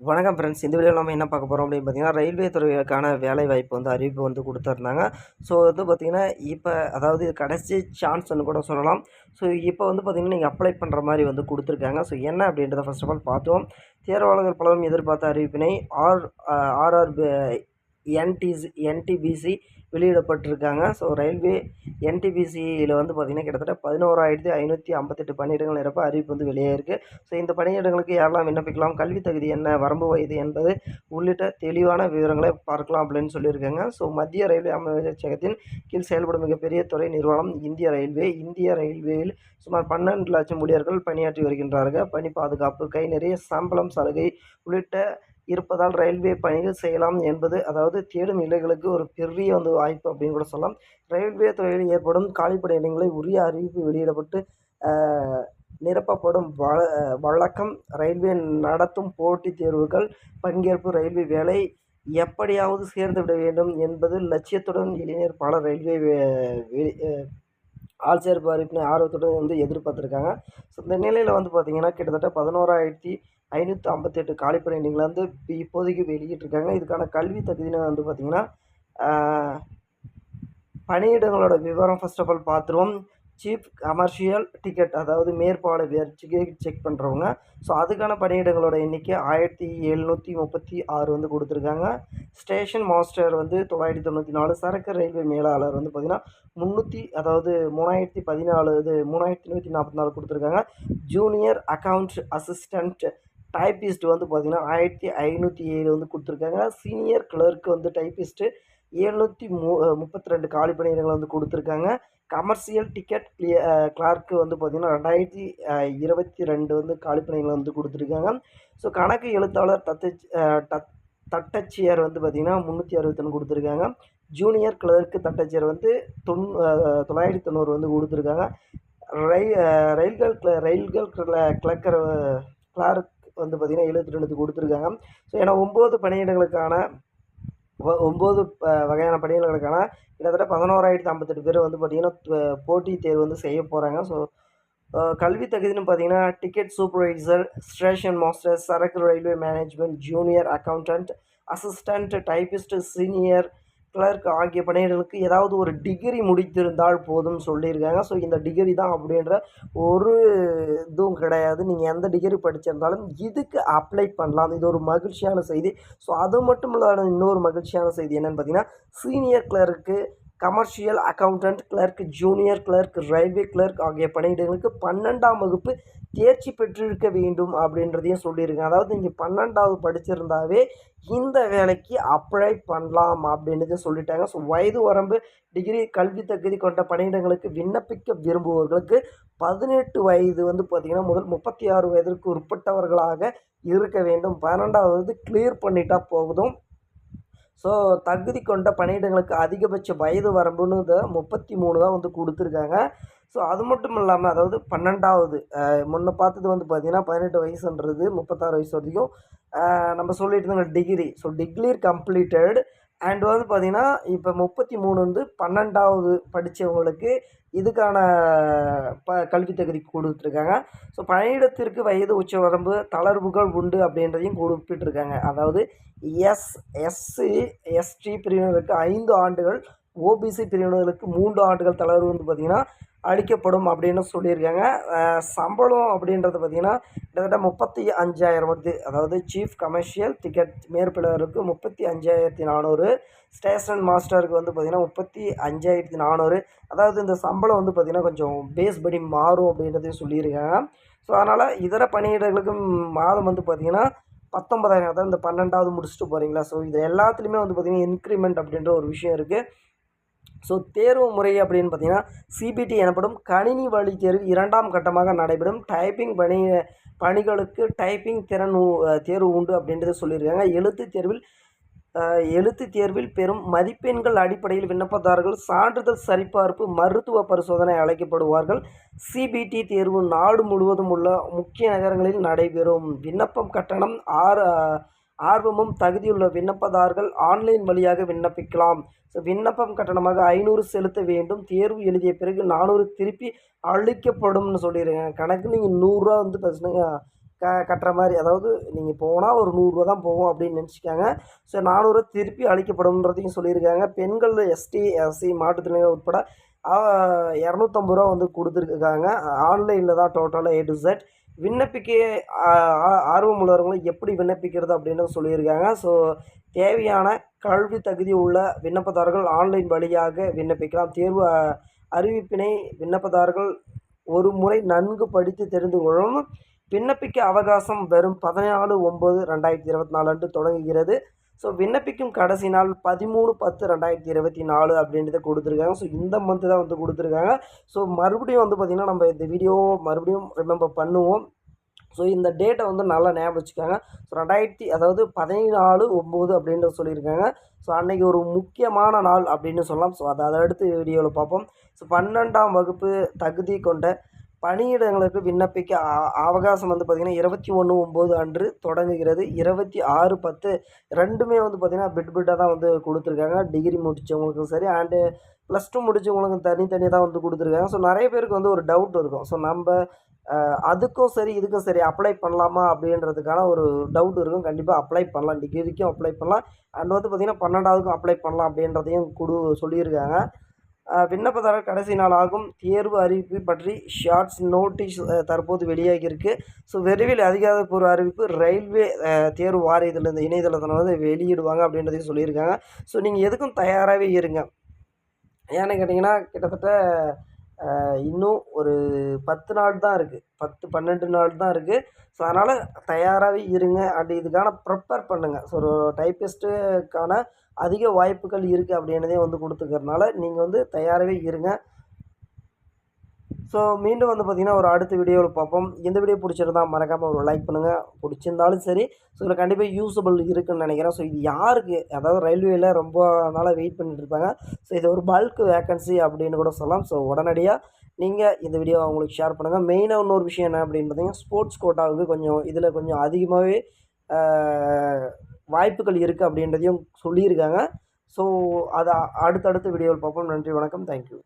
வணக்கம் ஃப்ரெண்ட்ஸ் இந்த வீடியோவில் நம்ம என்ன பார்க்க போகிறோம் அப்படின்னு பார்த்தீங்கன்னா ரயில்வே துறைக்கான வேலை வாய்ப்பு வந்து அறிவிப்பு வந்து கொடுத்துருந்தாங்க. ஸோ வந்து பார்த்திங்கன்னா இப்போ அதாவது இது கடைசி சான்ஸ்னு கூட சொல்லலாம். ஸோ இப்போ வந்து பார்த்திங்கன்னா நீங்கள் அப்ளை பண்ணுற மாதிரி வந்து கொடுத்துருக்காங்க. ஸோ என்ன அப்படின்றத ஃபர்ஸ்ட் ஆஃப் ஆல் பார்த்தோம் தேர்வாளர்கள் பலரும் எதிர்பார்த்த அறிவிப்பினை ஆர் ஆர்ஆர் என்டிசி என்டிபிசி வெளியிடப்பட்டிருக்காங்க. ஸோ ரயில்வே என்டிபிசியில் வந்து பார்த்திங்கன்னா கிட்டத்தட்ட பதினோராயிரத்தி ஐநூற்றி ஐம்பத்தெட்டு பணியிடங்கள் நிரப்ப அறிவிப்பு வந்து வெளியாயிருக்கு ஸோ இந்த பணியிடங்களுக்கு யாரெல்லாம் விண்ணப்பிக்கலாம் கல்வி தகுதி என்ன வரம்பு வயது என்பது உள்ளிட்ட தெளிவான விவரங்களை பார்க்கலாம் அப்படின்னு சொல்லியிருக்காங்க. ஸோ மத்திய ரயில்வே அமைச்சகத்தின் கீழ் செயல்படும் மிகப்பெரிய துறை நிறுவனம் இந்திய ரயில்வே. இந்திய ரயில்வேயில் சுமார் பன்னெண்டு லட்சம் ஊழியர்கள் பணியாற்றி வருகின்றார்கள். பணி பாதுகாப்பு கை நிறைய சம்பளம் சலுகை உள்ளிட்ட இருப்பதால் ரயில்வே பணிகள் செய்யலாம் என்பது அதாவது தேடும் இலைகளுக்கு ஒரு பெரிய வந்து வாய்ப்பு அப்படின்னு கூட சொல்லலாம். ரயில்வே துறையில் ஏற்படும் காலிப்படை இடங்களை உரிய அறிவிப்பு வெளியிடப்பட்டு நிரப்பப்படும் வழ வழக்கம் ரயில்வே நடத்தும் போட்டித் தேர்வுகள் பங்கேற்பு ரயில்வே வேலை எப்படியாவது சேர்ந்து விட வேண்டும் என்பது லட்சியத்துடன் இளைஞர் பல ரயில்வே வே- ஆள் சேர்ப்பு ஆர்வத்துடன் வந்து எதிர்பார்த்துருக்காங்க. ஸோ இந்த நிலையில் வந்து பார்த்திங்கன்னா கிட்டத்தட்ட பதினோராயிரத்தி ஐநூற்றி ஐம்பத்தெட்டு காலிப்பணிகளை வந்து இப்போதைக்கு வெளியிட்டிருக்காங்க. இதுக்கான கல்வி தகுதின்னு வந்து பார்த்திங்கன்னா பணியிடங்களோட விவரம் ஃபர்ஸ்ட் ஆஃப் ஆல் பார்த்துருவோம் சீஃப் கமர்ஷியல் டிக்கெட் அதாவது மேற்பாலை டிக்கெட் செக் பண்ணுறவங்க ஸோ அதுக்கான பணியிடங்களோட எண்ணிக்கை ஆயிரத்தி எழுநூற்றி முப்பத்தி ஆறு வந்து கொடுத்துருக்காங்க. ஸ்டேஷன் மாஸ்டர் வந்து தொள்ளாயிரத்தி தொண்ணூற்றி நாலு சரக்கு ரயில்வே மேலாளர் வந்து பார்த்திங்கன்னா முந்நூற்றி அதாவது மூணாயிரத்தி பதினாலு இது மூணாயிரத்தி நூற்றி நாற்பத்தி நாலு கொடுத்துருக்காங்க. ஜூனியர் அக்கௌண்ட் அசிஸ்டண்ட் டைப்பிஸ்ட் வந்து பார்த்திங்கன்னா ஆயிரத்தி ஐநூற்றி ஏழு வந்து கொடுத்துருக்காங்க. சீனியர் கிளர்க் வந்து டைப்பிஸ்ட்டு எழுநூற்றி மு முப்பத்தி ரெண்டு காலி பணியிடங்களை வந்து கொடுத்துருக்காங்க. கமர்ஷியல் டிக்கெட் கிளிய கிளார்க்கு வந்து பார்த்திங்கன்னா ரெண்டாயிரத்தி இருபத்தி ரெண்டு வந்து காலி பணியிடங்கள் வந்து கொடுத்துருக்காங்க. ஸோ கணக்கு எழுத்தாளர் தத்தச் தத் தட்டச்சியர் வந்து பார்த்திங்கன்னா முந்நூற்றி அறுபத்தொன்று கொடுத்துருக்காங்க. ஜூனியர் கிளர்க்கு தட்டச்சியர் வந்து தொண் தொள்ளாயிரத்தி தொண்ணூறு வந்து கொடுத்துருக்காங்க. ரயில் ரயில்கள் ரயில்கள் கிளக்கர் கிளார்க் வந்து பார்த்திங்கன்னா எழுபத்தி ரெண்டுக்கு கொடுத்துருக்காங்க. ஸோ ஏன்னா ஒம்பது பணியிடங்களுக்கான ஒம்பது வகையான வகையான பணியிடங்களுக்கான கிட்டத்தட்ட பதினோராயிரத்தி ஐம்பத்தெட்டு பேர் வந்து பார்த்திங்கன்னா போட்டி போட்டித் தேர்வு வந்து செய்ய போகிறாங்க ஸோ கல்வி தகுதின்னு பார்த்தீங்கன்னா டிக்கெட் சூப்பர்வைசர் ஸ்டேஷன் மாஸ்டர் சரக்கு railway management junior accountant assistant typist senior clerk ஆகிய பணியிடங்களுக்கு ஏதாவது ஒரு டிகிரி முடித்திருந்தால் போதும் சொல்லியிருக்காங்க. ஸோ இந்த டிகிரி தான் அப்படின்ற ஒரு இதுவும் கிடையாது. நீங்கள் எந்த டிகிரி படிச்சிருந்தாலும் இதுக்கு அப்ளை பண்ணலாம். இது ஒரு மகிழ்ச்சியான செய்தி. ஸோ அது மட்டும் இல்லாத இன்னொரு மகிழ்ச்சியான செய்தி என்னென்னு பார்த்தீங்கன்னா senior clerk commercial accountant clerk junior clerk railway clerk ஆகிய பணியிடங்களுக்கு பன்னெண்டாம் வகுப்பு தேர்ச்சி பெற்றிருக்க வேண்டும் அப்படின்றதையும் சொல்லியிருக்கேன் அதாவது நீங்கள் பன்னெண்டாவது படிச்சிருந்தாவே இந்த வேலைக்கு அப்ளை பண்ணலாம் அப்படின்றதையும் சொல்லிட்டாங்க. ஸோ வயது வரம்பு டிகிரி கல்வி தகுதி கொண்ட பணியிடங்களுக்கு விண்ணப்பிக்க விரும்புபவர்களுக்கு பதினெட்டு வயது வந்து பார்த்திங்கன்னா முதல் முப்பத்தி ஆறு வயதிற்கு உட்பட்டவர்களாக இருக்க வேண்டும். பன்னெண்டாவது கிளியர் பண்ணிட்டா போதும். ஸோ தகுதி கொண்ட பணியிடங்களுக்கு அதிகபட்ச வயது வரம்புன்னு இதை முப்பத்தி மூணு தான் வந்து கொடுத்துருக்காங்க. ஸோ அது மட்டும் இல்லாமல் அதாவது பன்னெண்டாவது முன்ன பார்த்தது வந்து பார்த்திங்கன்னா பதினெட்டு வயசுன்றது முப்பத்தாறு வயசு வரைக்கும். நம்ம சொல்லிட்டு இருந்த degree so degree completed and வந்து பார்த்திங்கன்னா இப்போ முப்பத்தி மூணு வந்து பன்னெண்டாவது படித்தவங்களுக்கு இதுக்கான ப கல்வி தகுதி கொடுத்துருக்காங்க. ஸோ பணியிடத்திற்கு வயது உச்ச வரம்பு தளர்வுகள் உண்டு அப்படின்றதையும் குறிப்பிட்டிருக்காங்க. அதாவது எஸ் எஸ்சி எஸ்டி பிரிவினருக்கு ஐந்து ஆண்டுகள் ஓபிசி பிரிவினர்களுக்கு மூன்று ஆண்டுகள் தளர்வு வந்து பார்த்திங்கன்னா அளிக்கப்படும் அப்படின்னு சொல்லியிருக்காங்க. சம்பளம் அப்படின்றது பார்த்திங்கன்னா கிட்டத்தட்ட முப்பத்தி அஞ்சாயிரம் வருது அதாவது சீஃப் கமர்ஷியல் டிக்கெட் மேற்பிளருக்கு முப்பத்தி அஞ்சாயிரத்தி நானூறு ஸ்டேஷன் மாஸ்டருக்கு வந்து பார்த்திங்கன்னா முப்பத்தி அஞ்சாயிரத்தி நானூறு. அதாவது இந்த சம்பளம் வந்து பார்த்திங்கன்னா கொஞ்சம் பேஸ் படி மாறும் அப்படின்றதையும் சொல்லியிருக்காங்க. ஸோ அதனால் இதர பணியிடங்களுக்கு மாதம் வந்து பார்த்திங்கன்னா பத்தொன்பதாயிரம் அதாவது இந்த பன்னெண்டாவது முடிச்சுட்டு போகிறீங்களா ஸோ இது எல்லாத்துலேயுமே வந்து பார்த்திங்கன்னா இன்க்ரிமெண்ட் அப்படின்ற ஒரு விஷயம் இருக்குது ஸோ தேர்வு முறை அப்படின்னு பார்த்தீங்கன்னா சிபிடி எனப்படும் கணினி வழி தேர்வு இரண்டாம் கட்டமாக நடைபெறும். டைப்பிங் பணி பணிகளுக்கு டைப்பிங் திறன் தேர்வு உண்டு அப்படின்றத சொல்லியிருக்காங்க. எழுத்து தேர்வில் எழுத்து தேர்வில் பெறும் மதிப்பெண்கள் அடிப்படையில் விண்ணப்பதாரர்கள் சான்றிதழ் சரிபார்ப்பு மருத்துவ பரிசோதனை அழைக்கப்படுவார்கள். சிபிடி தேர்வு நாடு முழுவதும் உள்ள முக்கிய நகரங்களில் நடைபெறும். விண்ணப்பம் கட்டணம் ஆறு ஆர்வமும் தகுதியுள்ள விண்ணப்பதாரர்கள் ஆன்லைன் வழியாக விண்ணப்பிக்கலாம். ஸோ விண்ணப்பம் கட்டணமாக ஐநூறு செலுத்த வேண்டும். தேர்வு எழுதிய பிறகு நானூறு திருப்பி அளிக்கப்படும்னு சொல்லிடுங்க கணக்கு நீங்கள் நூறுரூவா வந்து பார்த்தீங்கன்னா க கட்டுற மாதிரி அதாவது நீங்கள் போனால் ஒரு நூறுரூவா தான் போகும் அப்படின்னு நினச்சிக்காங்க. ஸோ நானூறு திருப்பி அளிக்கப்படும்ன்றதையும் சொல்லியிருக்காங்க. பெண்கள் எஸ்டி எஸ்சி மாற்றுத்திறனாளிகள் உட்பட இரநூத்தம்பது ரூபா வந்து கொடுத்துருக்காங்க. ஆன்லைனில் தான் டோட்டலாக ஏ டு செட் விண்ணப்பிக்க ஆர்வம் உள்ளவர்களும் எப்படி விண்ணப்பிக்கிறது அப்படின்னு சொல்லியிருக்காங்க. ஸோ தேவையான கல்வி தகுதி உள்ள விண்ணப்பதாரர்கள் ஆன்லைன் வழியாக விண்ணப்பிக்கலாம். தேர்வு அறிவிப்பினை விண்ணப்பதாரர்கள் ஒரு முறை நன்கு படித்து தெரிந்து கொள்ளும் விண்ணப்பிக்க அவகாசம் வெறும் பதினாலு ஒம்பது ரெண்டாயிரத்தி இருபத்தி நாலு அன்று தொடங்குகிறது. ஸோ விண்ணப்பிக்கும் கடைசி நாள் பதிமூணு பத்து ரெண்டாயிரத்தி இருபத்தி நாலு அப்படின்றத கொடுத்துருக்காங்க. ஸோ இந்த மந்த்து தான் வந்து கொடுத்துருக்காங்க. ஸோ மறுபடியும் வந்து பார்த்திங்கன்னா நம்ம இந்த வீடியோ மறுபடியும் ரிமெம்பர் பண்ணுவோம். ஸோ இந்த டேட்டை வந்து நல்லா ஞாபகம் வச்சுக்காங்க. ஸோ ரெண்டாயிரத்தி அதாவது பதினாலு ஒம்பது அப்படின்ட்டு சொல்லியிருக்காங்க. ஸோ அன்றைக்கி ஒரு முக்கியமான நாள் அப்படின்னு சொல்லலாம். ஸோ அதை அதை அடுத்து வீடியோவில் பார்ப்போம். ஸோ பன்னெண்டாம் வகுப்பு தகுதி கொண்ட பணியிடங்களுக்கு விண்ணப்பிக்க அவகாசம் வந்து பார்த்திங்கன்னா இருபத்தி ஒன்று ஒம்பது அன்று தொடங்குகிறது. இருபத்தி ஆறு பத்து ரெண்டுமே வந்து பார்த்திங்கன்னா பிட் பிட்டாக தான் வந்து கொடுத்துருக்காங்க. டிகிரி முடித்தவங்களுக்கும் சரி அண்டு ப்ளஸ் டூ முடித்தவங்களுக்கும் தனித்தனியாக தான் வந்து கொடுத்துருக்காங்க. ஸோ நிறைய பேருக்கு வந்து ஒரு டவுட் இருக்கும். ஸோ நம்ம அதுக்கும் சரி இதுக்கும் சரி அப்ளை பண்ணலாமா அப்படின்றதுக்கான ஒரு டவுட் இருக்கும். கண்டிப்பாக அப்ளை பண்ணலாம். டிகிரிக்கும் அப்ளை பண்ணலாம். அண்ட் வந்து பார்த்திங்கன்னா பன்னெண்டாவதுக்கும் அப்ளை பண்ணலாம் அப்படின்றதையும் கொடு சொல்லியிருக்காங்க. விண்ணப்பதாரர் கடைசி நாள் ஆகும் தேர்வு அறிவிப்பு பற்றி ஷார்ட்ஸ் நோட்டீஸ் தற்போது வெளியாகியிருக்கு. ஸோ விரைவில் அதிகாரப்பூர்வ அறிவிப்பு ரயில்வே தேர்வு வாரியத்தில் இந்த இணையதளத்தில் வந்து வெளியிடுவாங்க அப்படின்றதையும் சொல்லியிருக்காங்க. ஸோ நீங்கள் எதுக்கும் தயாராகவே இருங்க. ஏன்னு கேட்டிங்கன்னா கிட்டத்தட்ட இன்னும் ஒரு பத்து நாள் தான் இருக்குது பத்து பன்னெண்டு நாள் தான் இருக்குது ஸோ அதனால் தயாராகவே இருங்க. அண்ட் இதுக்கான ப்ரிப்பேர் பண்ணுங்கள் ஸோ ஒரு டைப்பிஸ்ட்டுக்கான அதிக வாய்ப்புகள் இருக்குது அப்படின்றதையும் வந்து கொடுத்துக்கறனால நீங்கள் வந்து தயாராகவே இருங்க. ஸோ மீண்டும் வந்து பார்த்திங்கன்னா ஒரு அடுத்த வீடியோவில் பார்ப்போம். இந்த வீடியோ பிடிச்சிருந்தா மறக்காமல் ஒரு லைக் பண்ணுங்கள் பிடிச்சிருந்தாலும் சரி ஸோ இதில் கண்டிப்பாக யூஸபிள் இருக்குதுன்னு நினைக்கிறேன். ஸோ இது யாருக்கு? அதாவது ரயில்வேயில் ரொம்ப நாளாக வெயிட் பண்ணிட்டு இருப்பாங்க. ஸோ இது ஒரு பல்க் வேக்கன்சி அப்படின்னு கூட சொல்லலாம். ஸோ உடனடியாக நீங்கள் இந்த வீடியோ அவங்களுக்கு ஷேர் பண்ணுங்கள் மெயினாக இன்னொரு விஷயம் என்ன அப்படின்னு பார்த்தீங்கன்னா ஸ்போர்ட்ஸ் கோட்டாவுக்கு கொஞ்சம் இதில் கொஞ்சம் அதிகமாகவே வாய்ப்புகள் இருக்குது அப்படின்றதையும் சொல்லியிருக்காங்க. ஸோ அதை அடுத்தடுத்த வீடியோவில் பார்ப்போம். நன்றி வணக்கம். தேங்க்யூ